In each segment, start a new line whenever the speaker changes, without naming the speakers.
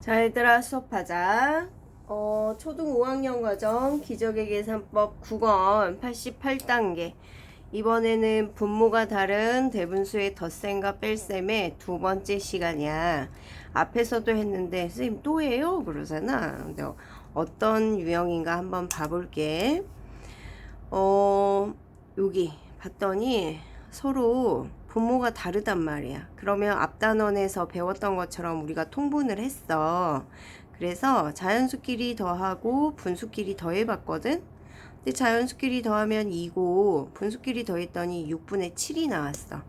자, 얘들아 수업하자. 어, 초등 5학년 과정 기적의 계산법 9권 88단계. 이번에는 분모가 다른 대분수의 덧셈과 뺄셈의 두 번째 시간이야. 앞에서도 했는데 선생님 또 해요? 그러잖아. 근데 어떤 유형인가 한번 봐볼게. 어, 여기 봤더니 서로 분모가 다르단 말이야. 그러면 앞단원에서 배웠던 것처럼 우리가 통분을 했어. 그래서 자연수끼리 더하고 분수끼리 더해봤거든? 근데 자연수끼리 더하면 2고 분수끼리 더했더니 6분의 7이 나왔어.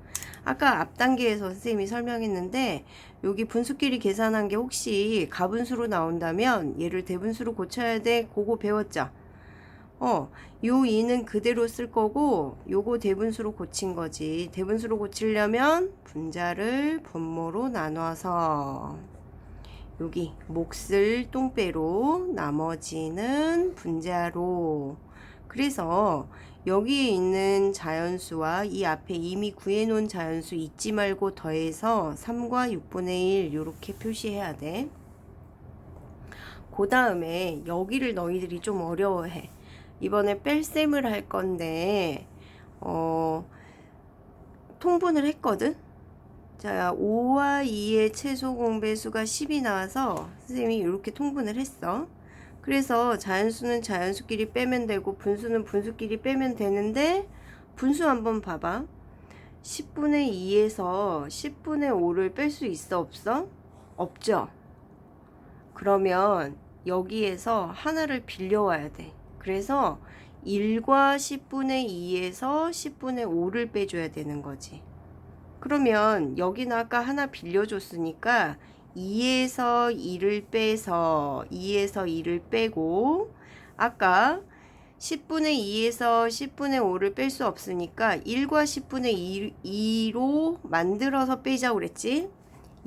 아까 앞 단계에서 선생님이 설명했는데 여기 분수끼리 계산한 게 혹시 가분수로 나온다면 얘를 대분수로 고쳐야 돼. 그거 배웠죠? 어, 요 2는 그대로 쓸 거고 요거 대분수로 고친 거지. 대분수로 고치려면 분자를 분모로 나눠서 여기 몫을 똥배로 나머지는 분자로 그래서 여기에 있는 자연수와 이 앞에 이미 구해놓은 자연수 잊지 말고 더해서 3과 6분의 1 이렇게 표시해야 돼. 그 다음에 여기를 너희들이 좀 어려워해. 이번에 뺄셈을 할 건데 어 통분을 했거든. 자, 5와 2의 최소 공배수가 10이 나와서 선생님이 이렇게 통분을 했어. 그래서 자연수는 자연수끼리 빼면 되고 분수는 분수끼리 빼면 되는데 분수 한번 봐봐. 10분의 2에서 10분의 5를 뺄 수 있어 없어? 없죠. 그러면 여기에서 하나를 빌려와야 돼. 그래서 1과 10분의 2에서 10분의 5를 빼줘야 되는 거지. 그러면 여기는 아까 하나 빌려줬으니까 2에서 2를 빼서 2에서 2를 빼고 아까 10분의 2에서 10분의 5를 뺄 수 없으니까 1과 10분의 2, 로 만들어서 빼자고 그랬지?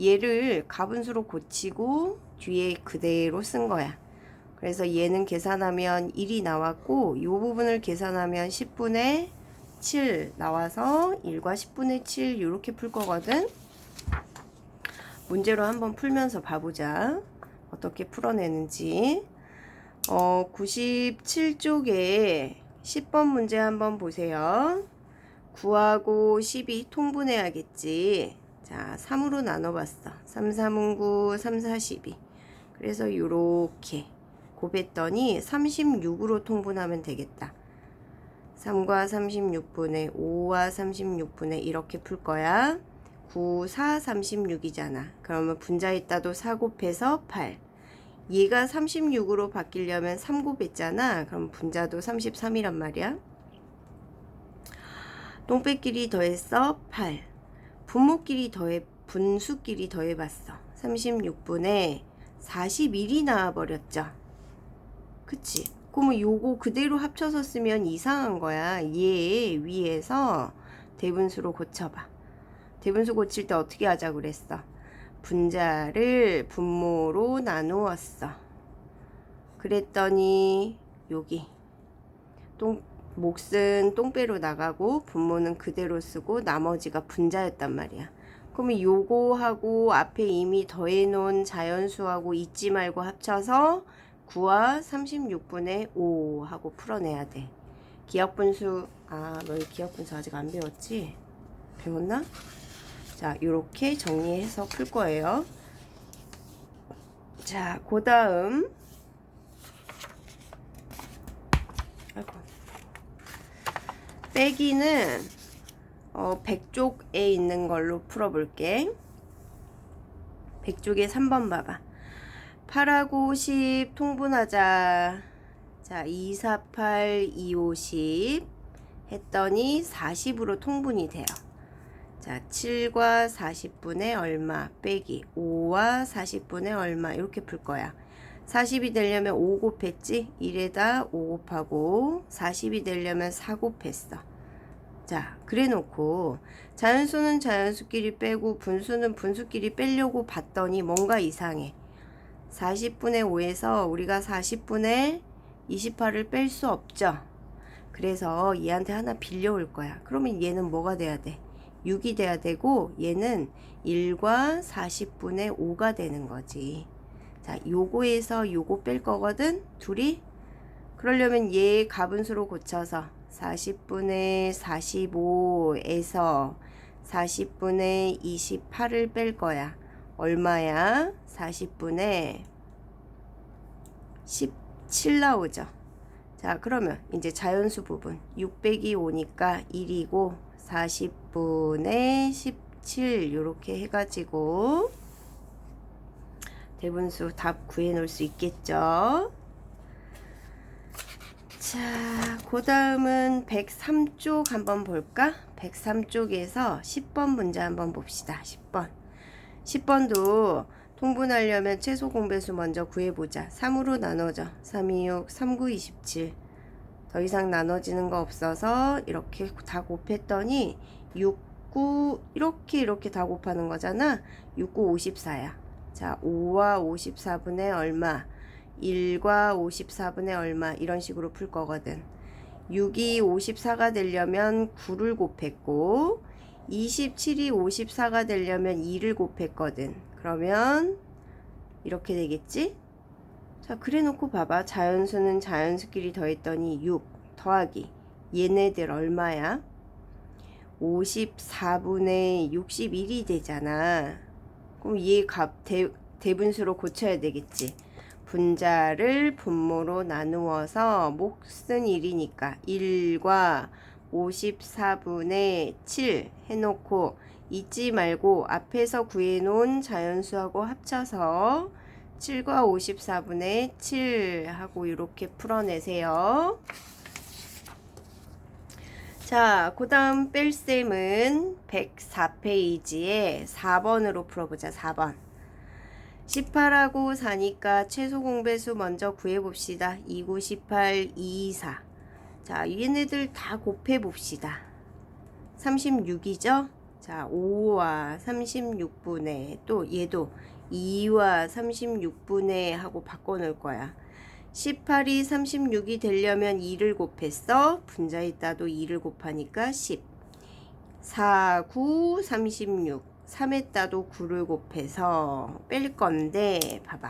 얘를 가분수로 고치고 뒤에 그대로 쓴 거야. 그래서 얘는 계산하면 1이 나왔고 이 부분을 계산하면 10분의 7 나와서 1과 10분의 7 이렇게 풀 거거든. 문제로 한번 풀면서 봐보자. 어떻게 풀어내는지. 어, 97쪽에 10번 문제 한번 보세요. 9하고 10이 통분해야겠지. 자, 3으로 나눠봤어. 3, 3은 9, 3, 4, 12. 그래서 요렇게 곱했더니 36으로 통분하면 되겠다. 3과 36분의 5와 36분의 이렇게 풀 거야. 9, 4, 36이잖아. 그러면 분자에다도 4 곱해서 8. 얘가 36으로 바뀌려면 3 곱했잖아. 그럼 분자도 33이란 말이야. 똥배끼리 더했어 8. 분모끼리 더해 분수끼리 더해봤어. 36분의 41이 나와버렸죠. 그치? 그러면 요거 그대로 합쳐서 쓰면 이상한 거야. 얘 위에서 대분수로 고쳐봐. 대분수 고칠 때 어떻게 하자 그랬어? 분자를 분모로 나누었어. 그랬더니 여기 똥 몫은 똥배로 나가고 분모는 그대로 쓰고 나머지가 분자였단 말이야. 그러면 요거하고 앞에 이미 더해놓은 자연수하고 잊지 말고 합쳐서 9와 36분의 5 하고 풀어내야 돼. 기억분수, 아, 너희 기억분수 아직 안 배웠지? 배웠나? 자, 요렇게 정리해서 풀 거예요. 자, 그 다음. 아이고. 빼기는, 어, 100쪽에 있는 걸로 풀어볼게. 100쪽에 3번 봐봐. 8하고 10 통분하자. 자, 2, 4, 8, 2, 5, 10 했더니 40으로 통분이 돼요. 자, 7과 40분의 얼마 빼기 5와 40분의 얼마 이렇게 풀 거야. 40이 되려면 5 곱했지? 1에다 5 곱하고 40이 되려면 4 곱했어. 자, 그래 놓고 자연수는 자연수끼리 빼고 분수는 분수끼리 빼려고 봤더니 뭔가 이상해. 40분의 5에서 우리가 40분의 28을 뺄 수 없죠. 그래서 얘한테 하나 빌려올 거야. 그러면 얘는 뭐가 돼야 돼? 6이 돼야 되고 얘는 1과 40분의 5가 되는 거지. 자, 요거에서 요거 뺄 거거든. 둘이. 그러려면 얘 가분수로 고쳐서 40분의 45에서 40분의 28을 뺄 거야. 얼마야? 40분의 17 나오죠. 자, 그러면 이제 자연수 부분 600이 오니까 1이고 40분의 17 이렇게 해가지고 대분수 답 구해 놓을 수 있겠죠. 자, 그 다음은 103쪽 한번 볼까? 103쪽에서 10번 문제 한번 봅시다. 10번. 10번도 통분하려면 최소 공배수 먼저 구해보자. 3으로 나눠져. 3, 2, 6, 3, 9, 27. 더 이상 나눠지는 거 없어서 이렇게 다 곱했더니 6, 9, 이렇게 이렇게 다 곱하는 거잖아. 6, 9, 54야. 자, 5와 54분의 얼마? 1과 54분의 얼마? 이런 식으로 풀 거거든. 6이 54가 되려면 9를 곱했고, 27이 54가 되려면 2를 곱했거든. 그러면 이렇게 되겠지? 자, 그래 놓고 봐봐. 자연수는 자연수끼리 더했더니 6 더하기 얘네들 얼마야? 54분의 61이 되잖아. 그럼 얘 값 대, 대분수로 고쳐야 되겠지. 분자를 분모로 나누어서 몫은 1이니까 1과 54분의 7 해놓고 잊지 말고 앞에서 구해놓은 자연수하고 합쳐서 7과 54분의 7 하고 이렇게 풀어내세요. 자, 그 다음 뺄셈은 104페이지에 4번으로 풀어보자. 4번. 18하고 4니까 최소 공배수 먼저 구해봅시다. 29, 18, 2, 4. 자, 얘네들 다 곱해 봅시다. 36이죠? 자, 5와 36분의 또 얘도 2와 36분의 하고 바꿔 놓을 거야. 18이 36이 되려면 2를 곱했어. 분자에다도 2를 곱하니까 10. 4, 9, 36. 3에다도 9를 곱해서 뺄 건데, 봐봐.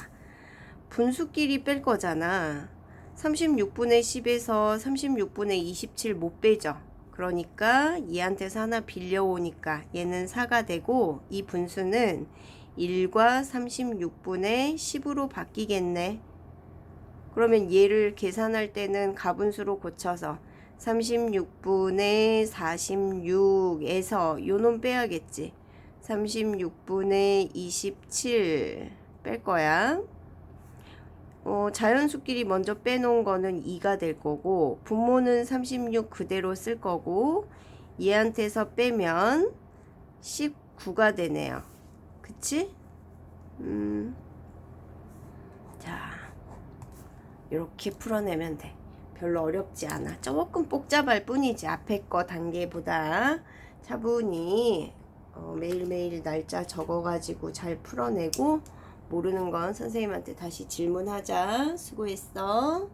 분수끼리 뺄 거잖아. 36분의 10에서 36분의 27 못 빼죠. 그러니까 얘한테서 하나 빌려오니까 얘는 4가 되고 이 분수는 1과 36분의 10으로 바뀌겠네. 그러면 얘를 계산할 때는 가분수로 고쳐서 36분의 46에서 요놈 빼야겠지. 36분의 27 뺄 거야. 어, 자연수끼리 먼저 빼놓은 거는 2가 될 거고 분모는 36 그대로 쓸 거고 얘한테서 빼면 19가 되네요. 그치? 음. 자, 이렇게 풀어내면 돼. 별로 어렵지 않아. 조금 복잡할 뿐이지. 앞에 거 단계보다 차분히 어, 매일매일 날짜 적어가지고 잘 풀어내고 모르는 건 선생님한테 다시 질문하자. 수고했어.